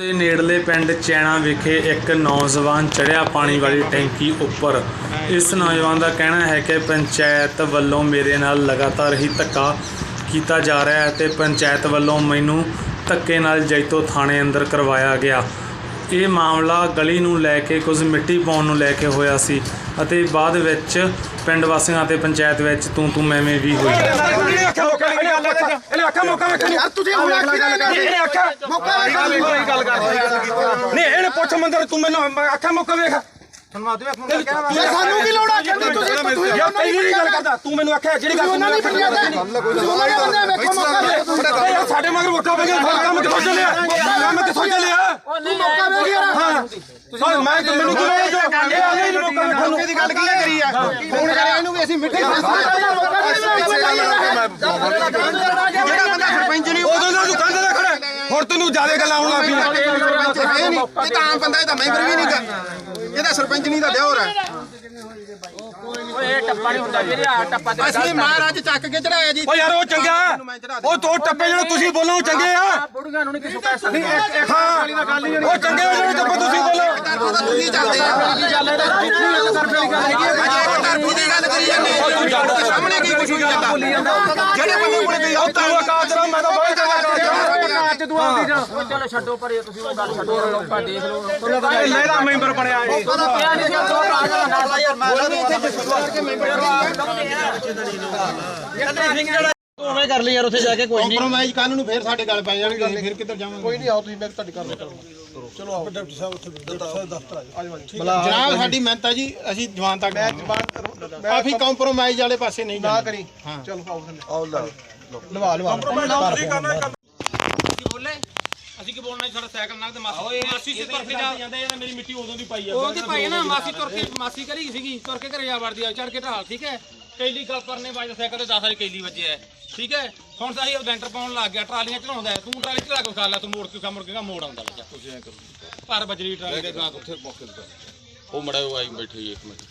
ਦੇ ਨੇੜਲੇ ਪਿੰਡ ਚੈਣਾ ਵਿਖੇ ਇੱਕ ਨੌਜਵਾਨ ਚੜ੍ਹਿਆ ਪਾਣੀ ਵਾਲੀ ਟੈਂਕੀ ਉੱਪਰ। ਇਸ ਨੌਜਵਾਨ ਦਾ ਕਹਿਣਾ ਹੈ ਕਿ ਪੰਚਾਇਤ ਵੱਲੋਂ ਮੇਰੇ ਨਾਲ ਲਗਾਤਾਰ ਹੀ ਧੱਕਾ ਕੀਤਾ ਜਾ ਰਿਹਾ ਹੈ ਤੇ ਪੰਚਾਇਤ ਵੱਲੋਂ ਮੈਨੂੰ ਧੱਕੇ ਨਾਲ ਜੈਤੋ ਥਾਣੇ ਅੰਦਰ ਕਰਵਾਇਆ ਗਿਆ। ਇਹ ਮਾਮਲਾ ਗਲੀ ਨੂੰ ਲੈ ਕੇ ਕੁਝ ਮਿੱਟੀ ਪਾਉਣ ਨੂੰ ਲੈ ਕੇ ਹੋਇਆ ਸੀ ਅਤੇ ਬਾਅਦ ਵਿੱਚ ਪਿੰਡ ਵਾਸੀਆਂ ਅਤੇ ਪੰਚਾਇਤ ਵਿੱਚ ਤੂੰ ਤੂੰ ਮੈਵੇਂ ਵੀ ਹੋਈ। ਇਹਨੇ ਆਖਿਆ ਮੌਕਾ ਇਹਨੇ ਆਖਿਆ ਇਹਨੇ ਆਖਿਆ ਮੌਕਾ ਵੇਖਣ ਯਾਰ ਤੁਸੀਂ ਹੁਣ ਆਖੀ ਨਾ ਲਗਾ ਇਹਨੇ ਆਖਿਆ ਮੌਕਾ ਵੇਖ ਕੋਈ ਗੱਲ ਕਰ। ਨਹੀਂ ਇਹਨੇ ਪੁੱਛ ਮੰਦਰ ਤੂੰ ਮੈਨੂੰ ਆਖਿਆ ਮੌਕਾ ਵੇਖ। ਯਾਰ ਸਾਨੂੰ ਕੀ ਲੋੜ ਆ? ਕਹਿੰਦੇ ਤੁਸੀਂ ਤੁਸੀਂ ਯਾਰ ਪਹਿਲੀ ਨਹੀਂ ਗੱਲ ਕਰਦਾ। ਤੂੰ ਮੈਨੂੰ ਆਖਿਆ ਜਿਹੜੀ ਗੱਲ ਉਹਨਾਂ ਦੀ ਪੰਚਾਇਤ ਹੈ ਤੁਸੀਂ ਉਹਨਾਂ ਦੇ ਬੰਦੇ ਵੇਖੋ ਮੌਕਾ ਵੇਖ ਇਹ ਯਾਰ ਸਾਡੇ ਮਗਰ ਵੋਟਾਂ ਪਈਆਂ ਕੰਮ ਕਿੱਥੋਂ ਚੱਲਿਆ ਤੂੰ ਮੌਕਾ ਵੇਖ ਹਾਂ। ਸਰ ਮੈਂ ਮੈਨੂੰ ਕਿਉਂ ਇਹ ਜੋ ਇਹ ਆਲੇ ਨਹੀਂ ਮੌਕਾ ਵੇਖਣ ਨੂੰ ਦੀ ਗੱਲ ਕੀ ਕਰੀ ਆ? ਫੋਨ ਕਰਿਆ ਇਹਨੂੰ ਵੀ ਅਸੀਂ ਮਿੱਠੇ ਜਿਹੜਾ ਬੰਦਾ ਸਰਪੰਚ ਨਹੀਂ ਉਦੋਂ ਦਾ ਤੂੰ ਕੰਧ ਤੇ ਖੜਾ ਹੁਣ ਤੈਨੂੰ ਜ਼ਿਆਦਾ ਗੱਲਾਂ ਆਉਣ ਲੱਗ ਪਈਆਂ। ਸਰਪੰਚ ਹੈ। ਨਹੀਂ ਇਹ ਤਾਂ ਆਮ ਬੰਦਾ ਇਹ ਤਾਂ ਮੈਂਬਰ ਵੀ ਨਹੀਂ ਗਾ ਇਹਦਾ ਸਰਪੰਚ ਨਹੀਂ ਦਾ ਦਿਓਰ ਹੈ। ਇਹ ਟੱਪਾ ਨਹੀਂ ਹੁੰਦਾ ਵੀਰੇ ਆ ਟੱਪਾ ਤੇ ਅਸੀਂ ਮਹਾਰਾਜ ਚੱਕ ਕੇ ਚੜਾਇਆ ਜੀ। ਓ ਯਾਰ ਉਹ ਚੰਗਾ। ਉਹ ਦੋ ਟੱਪੇ ਜਿਹੜੇ ਤੁਸੀਂ ਬੋਲੋ ਉਹ ਚੰਗੇ ਆ। ਬੁੜੀਆਂ ਨੂੰ ਨਹੀਂ ਕਿਸੇ ਕਹਿ ਸਕਦੇ ਹਾਂ। ਉਹ ਚੰਗੇ ਆ ਜਿਹੜੇ ਟੱਪੇ ਤੁਸੀਂ ਬੋਲੋ। ਤਾਂ ਤੁਸੀਂ ਚੱਲਦੇ ਆ। ਕੀ ਗੱਲ ਹੈ ਤਰਫੀ ਦੀ ਗੱਲ ਕਰੀ ਜਾਂਦੇ ਸਾਹਮਣੇ ਕੀ ਕੁਝ ਨਹੀਂ ਜਾਂਦਾ? ਜਿਹੜੇ ਬੰਦੇ ਕੋਲੇ ਕੋਈ ਉਹ ਤੂੰ ਕਾਜਰਾ ਮੈਂ ਤਾਂ ਬੜਾ ਚੰਗਾ ਕਾਜਰਾ ਅੱਜ ਤੂੰ ਆਉਂਦੀ ਜਾ। ਉਹ ਚਲੋ ਛੱਡੋ ਪਰੇ ਤੁਸੀਂ ਉਹ ਗੱਲ ਛੱਡੋ। ਲੋਕਾਂ ਦੇਖ ਲਓ। ਇਹ ਲੈਦਾ ਮੈਂਬਰ ਬਣਿਆ ਇਹ। ਪਿਆ ਨਹੀਂ ਸੀ ਦੋ ਕਾਜ ਦਾ ਨਾਲ ਯਾਰ ਮੈਂ ਉਵੇਂ ਕਰ ਲਈ ਯਾਰ ਉੱਥੇ ਜਾ ਕੇ ਕੋਈ ਨਹੀਂ ਕੰਪਰੋਮਾਈਜ਼ ਕੱਲ ਨੂੰ ਫੇਰ ਸਾਡੇ ਗੱਲ ਪੈ ਜਾਣਗੇ ਅਸੀਂ ਫਿਰ ਕਿੱਧਰ ਜਾਵਾਂਗੇ? ਕੋਈ ਨਹੀਂ ਆਓ ਤੁਸੀਂ ਮੈਂ ਤੁਹਾਡੀ ਕਰ। ਜਨਾਬ ਸਾਡੀ ਮਿਹਨਤ ਆ ਜੀ ਅਸੀਂ ਜਵਾਨ ਤੱਕ ਕਾਫੀ ਕੰਪਰੋਮਾਈਜ਼ ਵਾਲੇ ਪਾਸੇ ਨਹੀਂ ਨਾ ਕਰੀ। ਹਾਂ। ਚਲੋ ਆਓ ਆਓ ਲਵਾ ਲਵਾ। ਅਸੀਂ ਕੀ ਬੋਲਣਾ ਸਾਡਾ ਸਾਈਕਲ ਨਾਲ ਤੇ ਮਾਸੀ ਮਾਸੀ ਸੀ ਤੁਰ ਕੇ ਜਾ ਜਾਂਦੇ ਇਹਨਾਂ ਮੇਰੀ ਮਿੱਟੀ ਉਦੋਂ ਦੀ ਪਾਈ ਆ ਉਹਦੀ ਭਾਈ ਨਾ ਮਾਸੀ ਤੁਰ ਕੇ ਮਾਸੀ ਕਰੀ ਸੀਗੀ ਤੁਰ ਕੇ ਘਰੇ ਜਾ ਵੜਦੀ ਆ ਚੜ ਕੇ ਢਾਲ ਠੀਕ ਹੈ? ਕੈਲੀ ਗੱਲ ਕਰਨੇ ਵਾਜਦਾ ਸਾਈਕਲ ਤੇ 10 ਵਾਰੀ ਕੈਲੀ ਵੱਜਿਆ ਹੈ, ਠੀਕ ਹੈ? ਹੁਣ ਤਾਂ ਅਸੀਂ ਲੈਂਟਰ ਪਾਉਣ ਲੱਗ ਗਿਆ ਟਰਾਲੀਆਂ ਚੜਾਉਂਦਾ ਹੈ। ਤੂੰ ਟਰਾਲੀ ਚੜਾ ਕੇ ਖਾ ਲੈ ਤੂੰ ਮੋੜ ਕੇ ਕੰਮ ਮੁਰਗੇਗਾ ਮੋੜ ਆਉਂਦਾ ਲੱਗਾ ਤੁਸੀਂ ਐ ਕਰੋ। ਪਰ ਬਜਰੀ ਟਰਾਲੀ ਦੇ ਗਾਂ ਉੱਥੇ ਮੌਕੇ ਤੇ ਉਹ ਮੜਾ ਉਹ ਆਈ ਬੈਠੀ ਇੱਕ ਮਿੰਟ